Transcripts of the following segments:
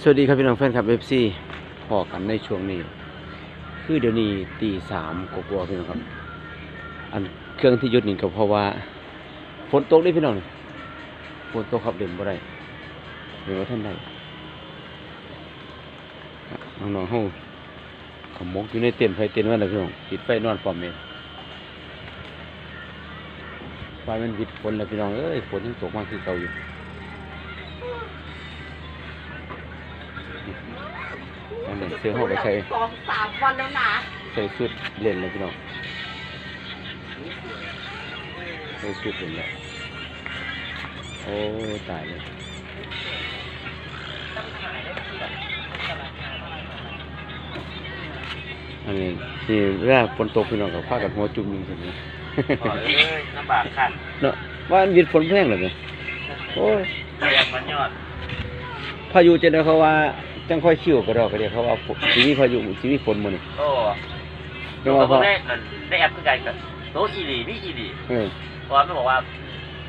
สวัสดีครับพี่น้องแฟนคลับเอฟซีพอกันในช่วงนี้ คือเดี๋ยวนี้ตีสามกว่าๆพี่น้องครับ อันเครื่องที่ยุดนี่ก็เพราะว่าฝนตกได้พี่น้องฝนตกครับเด่นบ่ได้เดี๋ยวว่าท่านได้ครับน้องๆเฮาขมกอยู่ในเต็นท์ไฟเต็นท์ว่าอะไรพี่น้องปิดไฟนอนพร้อมเองไฟมันวิดฝนแล้วพี่น้องเอ้ยฝนยังตกมาคือเก่าอยู่ อันนี้เสื้อหกไปใส่สองสามวันแล้วนะใส่สุดเล่นเลยพี่น้องใส่สุดเล่นแล้วโอ้ตายเลยอันนี้นี่เวลาฝนตกพี่น้องกับผ้ากันหัวจุ่มอยู่ตรงนี้บอกเลยลำบากขันเนาะว่าอันวิดฝนแพงเลยเนี่ยโอ้ยเรียกมันยอดพายุจะได้เขาว่า จังค่อยชิวก็ดอกก็เดียวเขาว่าฝนสิมีพายุสิมีฝนมื้อนี้โอ้เรีตัยกวว่าผพอมได้นั่นได้แอปคือกันกับโต๊ะอีหลีมีอีหลีเออเพราะว่ามันบอกว่า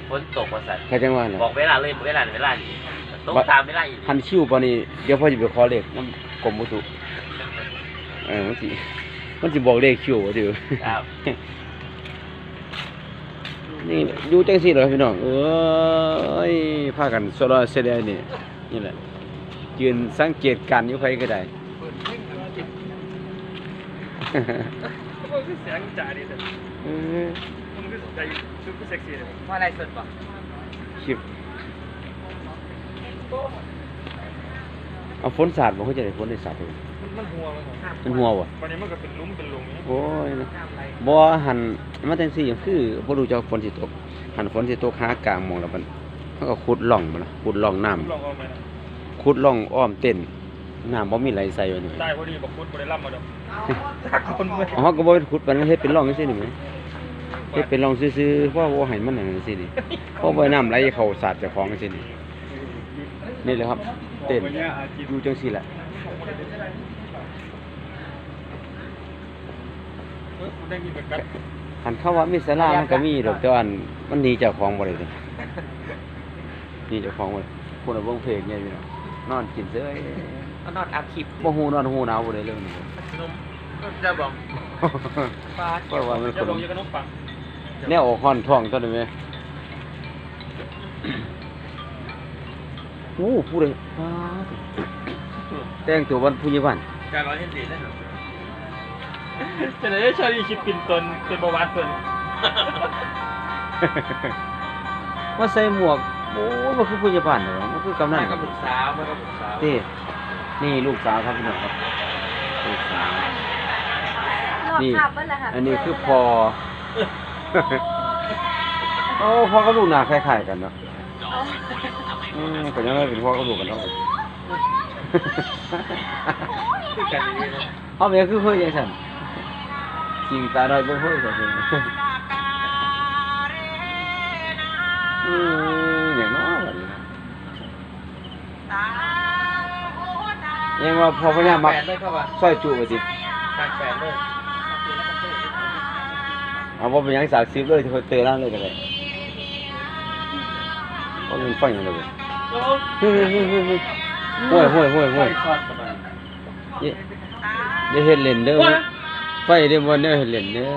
ฝนตกวันสันใครจังว่าน่ะบอกเวลาเลยเวลาเวลานี้โต๊ะตามเวลาอีหลีหันชิวปานนี้เดี๋ยวพ่อจะไปขอเลขน้ำกรมอุตุเออมันสิมันสิบอกเลขคิวว่าเดี๋ยวครับนี่อยู่จังซี่เหรอพี่น้องเอ้ยพากันโซลาเซลล์นี่นี่แหละ ยืนสังเกตการณ์อยู่ไผก็ได้มันคือเสียงจ่าดิแต่เออมันคือใจชุดคือเซ็กซี่เลยว่าอะไรสุดปะคลิปเอาฝนสาดบ่เขาจะได้ฝนได้สาดเลยมันหัวมันมันหัวบ่ตอนนี้มันก็เป็นลุ้มเป็นลุงนี้โอ้ยนะบ่หันมาจังซี่คือบ่รู้จักฝนสิตกหันฝนสิตกหากลางหมองแล้วมันมันก็ขุดร่องมาล่ะขุดร่องน้ำลองเอาไหมนะ ขุดร่องอ้อมเต้นน้ำบ่มีไหลใส่ไว้นี่ได้พอดีบอกคุณบริลัมมาดอกจากคนไม่อ๋อก็บ่เป็นขุดมันเฮ็ดเป็นร่องจังซี่นี่แหมเฮ็ดเป็นร่องซื่อๆเพราะว่าบ่ให้มันนั่นจังซี่นี่เพราะบ่ให้น้ำไหลเข้าสาดเจ้าของจังซี่นี่นี่แหละครับ เต้นอยู่จังซี่แหละได้ยินแบบหันเข้าว่ามีศาลามันก็มีดอกแต่ว่าอันมันหนีเจ้าของบ่ได้เลยหนีเจ้าของบ่ได้คนเอาเบิ่งเพลงเนี่ยพี่น้อง นอนกินเซ้ยก็นอนอัพคลิปบ่ฮู้นอนฮู้หนาวบ่ได้เรื่องนี้นมจะบอกปลาเพราะว่ามันคจะนลงยังกันนกปังแนวออกฮ้อนท้องตัวนี้แม่โอ้ผู้ใดว้าแต่งตัววันผู้ใหญ่บ้านการร้อยเห็นดีได้หรอจะได้ชาลีคิดปินตนเป็นประวัติตนมาใส่หมวกโอ้มันคือผู้ใหญ่บ้านเหรอมัน คือกำนันมากับลูกสาวมากับลูกสาว นี่นี่ลูกสาวครับพี่น้องครับ ลูกสาว นี่ขับไปเลยค่ะอันนี้คือพอ โอ้พ่อกับลูกหน้าคล้ายๆกันเนาะอืมก็ยังไม่เป็นพ่อกับลูกกันเนาะคือกันดีนะเอาเมียคือเฮ้ยยังสั่นจริงตาดอยบ่เฮ้ยสั่นจริงอืมอย่าง ยังว่าพอพญามักแปดเลยเข้ามาซอยจุไปสิแปดแปดเลยเอาว่าเป็นหยังสากซิบเลยที่เขาเตะร้านเลยกันเลยว่ามันฟังอย่างไรเว้ยเฮ้ยเฮ้ยเฮ้ยเฮ้ยเฮ้ยห้วยห้วยห้วยห้วยทอดประมาณเดี๋ยวเดี๋ยวเห็นเล่นเด้อไฟเดี๋ยววันเด้อเห็นเล่นเด้อ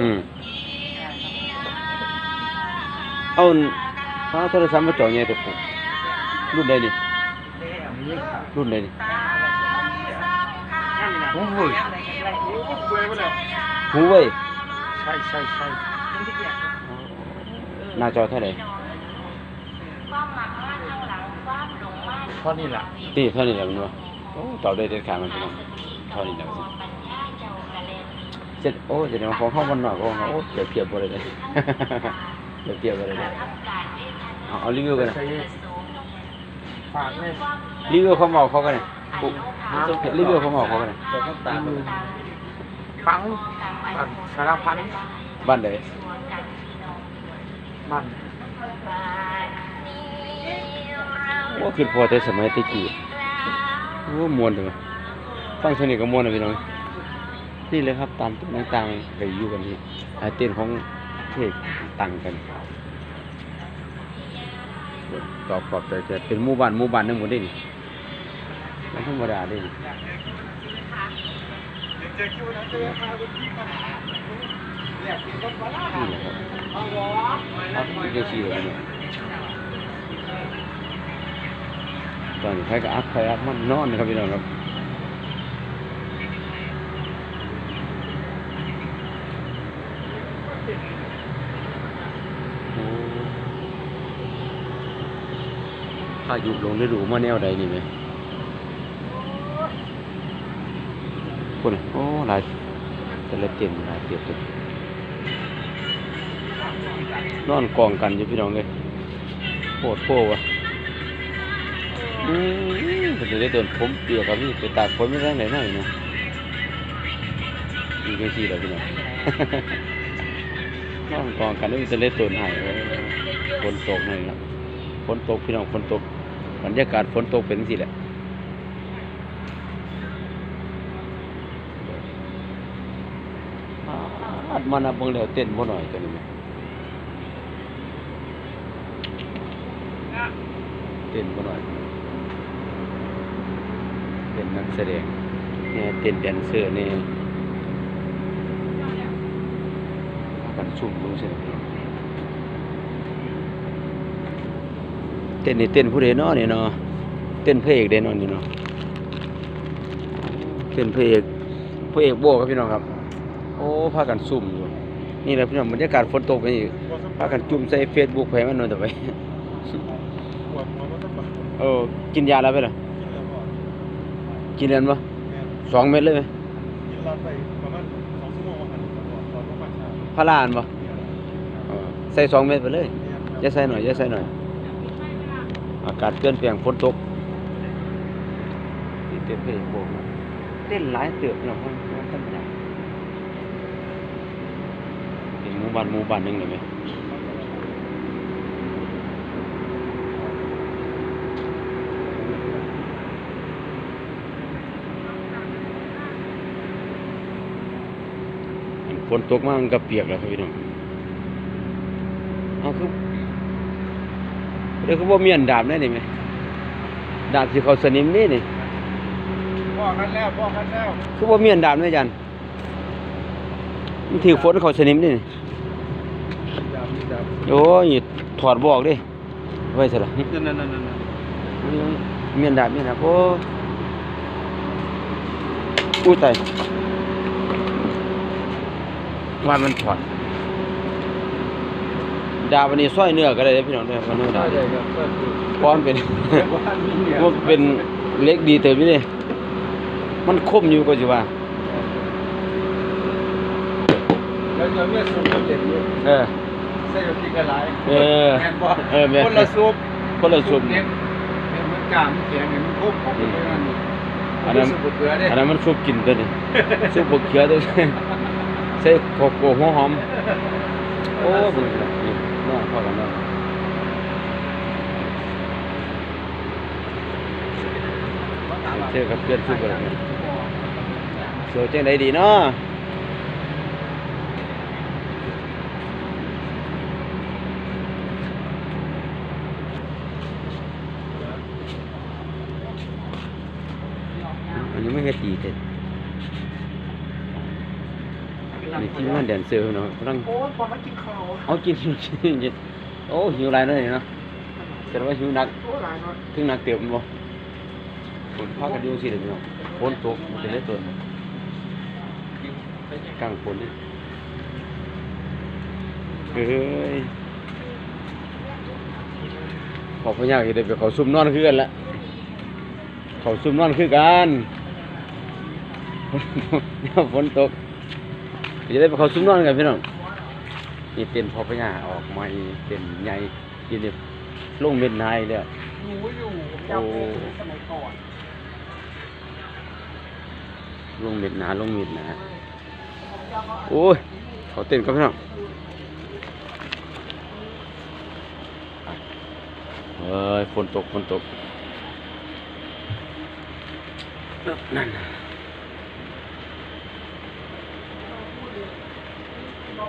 อืมเอา พาโทรศัพท์มาจ่อใหญ่ตัวปุ๊รุ่นใดนี่รุ่นใดนี่โอ้โหคุยไปแล้วหูเว้ยใช่ใช่ใช่หน้าจอเท่าไหร่ทอดนี่แหละตีเท่านี้แหละมันวะโอ้ต่อได้เด็ดขาดมันพี่น้องเท่านี้แหละสิเจ็ดโอ้เจ็ดของเข้ามันหน่อยก็ของเขาโอ้เปรียบเทียบบ่ได้เลยเปรียบเทียบบ่ได้เลย เอาเอารีวิวกันนะฝากเลยรีวิวเขาเมาเขากันเลยปุ๊บรีวิวเขาเมาเขากันเลยตัวข้าวตาลฟังสารพันบ้านไหนมันโอ้คือพอแต่สมัยตะกี้โอ้มวนจังเลยฟังเท่านี้ก็มวนนะพี่น้องนี่เลยครับตามต้นต่างๆก็อยู่กันที่อาเต้นของเทศตั้งกัน ตอบขอบใจจะเป็นหมู่บ้านหมู่บ้านหนึงหมดเด้นี่ไม่ธรรมดาเด้นี่เจอคิวนะเจอมาคุณพี่มาเนี่ยกินต้นปลานี่แหละครับเอาหรอเอาที่เจชีเลยเนี่ยตอนนี้ใครก็อักใครอักมันนอนนะครับพี่น้องครับายุลงฤดูมาแนวใดนี่ไหมคนโอ้หลายแต่ละเต็มหลายเต็มเลยนอนกองกันอยู่พี่น้องเลยโคตรโพวะอืมเป็นได้โดนผมเปียกครับพี่ไปตากฝนไม่ได้ไหนหน่อยเนาะมีกันสี่แล้วพี่น้องนอนกองกันแล้วมีแต่เล็ดตัวหายฝนตกหน่อยนะฝนตกพี่น้องฝนตก บรรยากาศฝนตกเป็นสิแหละอัดมานะเบิ่งแล้วเต้นบ่หน่อยตัวนี้แหมเต้นก็หน่อยเป็นนักแสดงเนี่ยเต้นแดนเซอร์เนี่ยกันชุ่มลงเสีย เต้นนี่เต้นผู้ใดเนาะนี่เนาะเต้นพระเอกได้นอนนี่เนาะเต้นพระเอกพระเอกโบครับพี่น้องครับ โอ้พากันซุ่มอยู่นี่แหละพี่น้องบรรยากาศฝนตกไปนี่พากันจุ่มใส่เฟซบุ๊กไปมันนอยต่อไปเออกินยาแล้วไปหรอกินแล้วก่อนปะสองเม็ดเลยไหมกินระมานก่อนตอนต้องมาเช้าพารานปะใส่สองเม็ดไปเลยอย่าใส่หน่อยอย่าใส่หน่อย อากาศเปลี่ยนแปลงฝนตกนี่เต้นเพลงโบกนะเต้นหลายเติบเนาะมันมันธรรมดาเป็นหมู่บ้านหมู่บ้านหนึงเลยไหมอันฝนตกมามันก็เปียกแล้วครับพี่น้องเอาคือ เดี๋ยวเขาบอกมีอันดาบได้นี่ไหมดาบที่เขาสนิมนี่นี่พ่อกันแล้วพ่อกันแล้วคือว่ามีอันดาบไหมอาจันมันถือฝนเขาสนิมนี่นี่ดาบมีดาบโอ้ยถอดบอกดิไว้เสร็จละนั่นนั่นนั่นนั่นมีอันดาบมีอันดาบโอ้อู้ตายว่ามันถอด ดาบอันนี้ซ้อยเนื้อก็ได้เด้อพี่น้องเด้อมันเนื้อดาบได้ครับก็คือเพราะมันเป็น ว่ามีเนี่ยมันเป็นเล็กดีเติมนี่นี่มันคมอยู่ก็สิว่า แล้วเดี๋ยวเมียสูบน้ำเย็นอยู่เออ ใส่กับกินกันหลายเออแม่นบ่เออแม่น คนละซุปคนละส่วนเนี่ยเนี่ยมันกล้ามมันแข็งเนี่ยมันคุบของมันเลยนั่นนี่อันนั้นซุปเกลือเด้อันนั้นมันซุปกินตัวนี้ ซุปบกเขียวตัวนี้ใส่ขอบโกหัวหอม โอ้บุ ญนี่น้องพ่อกันน้องเจอกับเพื่อนซุปอะไรเนี่ยเจังได้ดีเนาะอันนี้ไม่เฮ็ดดีเด็ด นี่ที่งานแดนเซอร์เนาะกำลังโอ้ยพอมากินข้าวเอากินกินกินกินโอ้หิวไรนั่นเองเนาะแสดงว่าหิวหนักโอ้ยหลายเนาะถึงหนักเต็มบ่ฝนพากันอยู่สิเดี๋ยวนี้เนาะฝนตกมันจะได้ตัวกลางฝนนี่เฮ้ยขอพญาคือได้ไปเขาซุ่มนอนคือกันละเขาซุ่มนอนคือกันฝนตก จะได้ไปเขาซุ่มนอนกันพี่น้องนี่เต็นพอพญาออกมาเต็นใหญ่ทีนี้ลงเม็ดนายแล้วหนูอยู่ผมจำได้สมัยก่อนลงเม็ดหนาลงเม็ดหนาโอ้ยเขาเต้นกับพี่น้องเอ้ยฝนตกฝนตกนั่นน่ะ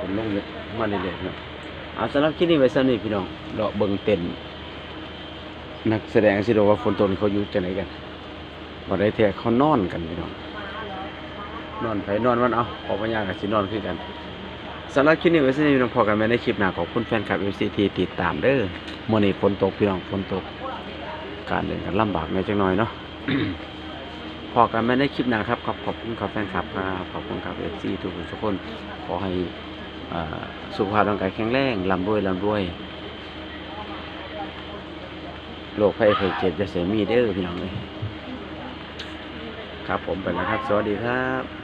ผมลงเม็ดมาเรื่อยๆเนาะเอาสำหรับคลิปนี้ไว้สำนี้พี่น้องเลาะเบิ่งเต็นนักแสดงสิโดว่าฝนตกนี่เขาอยู่จังไหนกันบ่ได้แท้เขานอนกันพี่น้องนอนไผนอนมันเอาออกมาย่ากับสินอนคือกันสำหรับคลิปนี้ไว้สำนี้พี่น้องพอกันไว้ในคลิปหน้าขอบคุณแฟนคลับ FCT ติดตามเด้อมื้อนี้ฝนตกพี่น้องฝนตก การเดินกันลำบากหน่จังหน่อยเนาะพอกันไม่ได้คลิปหนะครับ ขอบขอบคุณครับแฟนคลับครับขอบคุณครับเอฟซีทุกคนทุกคนขอให้ สุขภาพร่างกายแข็งแรงลำรวยลำรวยโรคภัยไข้เจ็บจะเสียมีเด้อพี่น้องเลยครับผมไปแล้วครับ สวัสดีครับ